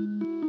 thank you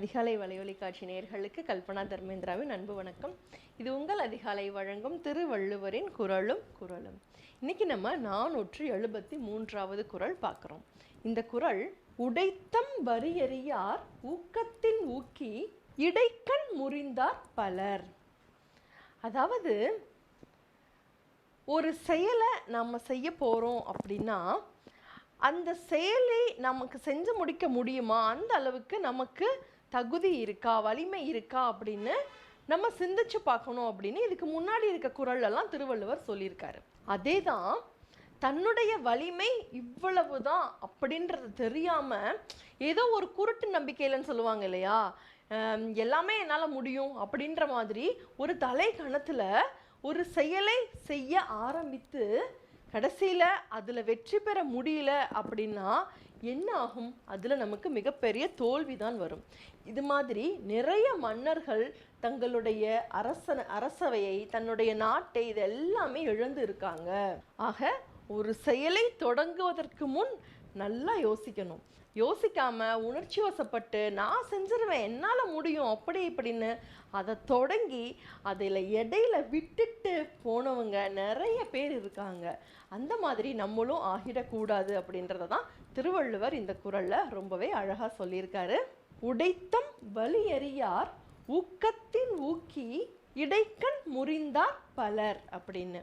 அதிகாலை வலையொலி காட்சி நேயர்களுக்கு கல்பனா தர்மேந்திராவின் அன்பு வணக்கம். இது உங்கள் அதிகாலை வழங்கும் திருவள்ளுவரின் குரலும் குரலும். இன்னைக்கு நம்ம நானூற்று எழுபத்தி மூன்றாவது குரல் பார்க்குறோம். இந்த குரல் உடைத்தம் வரியறியார் ஊக்கத்தின் ஊக்கி இடைக்கண் முறிந்தார் பலர். அதாவது ஒரு செயலை நம்ம செய்ய போகிறோம் அப்படின்னா அந்த செயலை நமக்கு செஞ்சு முடிக்க முடியுமா? அந்த அளவுக்கு நமக்கு தகுதி இருக்கா வலிமை இருக்கா அப்படின்னு நம்ம சிந்திச்சு பார்க்கணும் அப்படின்னு இதுக்கு முன்னாடி இருக்க குரல் எல்லாம் திருவள்ளுவர் சொல்லியிருக்காரு. அதே தான் தன்னுடைய வலிமை இவ்வளவு தான் அப்படின்றது தெரியாம ஏதோ ஒரு குருட்டு நம்பிக்கையிலன்னு சொல்லுவாங்க இல்லையா? எல்லாமே என்னால் முடியும் அப்படின்ற மாதிரி ஒரு தலை கணத்துல ஒரு செயலை செய்ய ஆரம்பித்து கடைசியில் அதில் வெற்றி பெற முடியல அப்படின்னா என்ன ஆகும் அதில் நமக்கு மிகப்பெரிய தோல்வி தான் வரும். இது மாதிரி நிறைய மன்னர்கள் தங்களுடைய அரசன அரசவையை தன்னுடைய நாட்டை இது எல்லாமே இழந்து இருக்காங்க. ஆக ஒரு செயலை தொடங்குவதற்கு முன் நல்லா யோசிக்கணும். யோசிக்காமல் உணர்ச்சி வசப்பட்டு நான் செஞ்சிருவேன் என்னால் முடியும் அப்படி இப்படின்னு அதை தொடங்கி அதில் இடையில விட்டுட்டு போனவங்க நிறைய பேர் இருக்காங்க. அந்த மாதிரி நம்மளும் ஆகிடக்கூடாது அப்படின்றத தான் திருவள்ளுவர் இந்த குரலில் ரொம்பவே அழகாக சொல்லியிருக்காரு. உடைத்தம் வலியறியார் ஊக்கத்தின் ஊக்கி இடைக்கண் முறிந்தார் பலர் அப்படின்னு.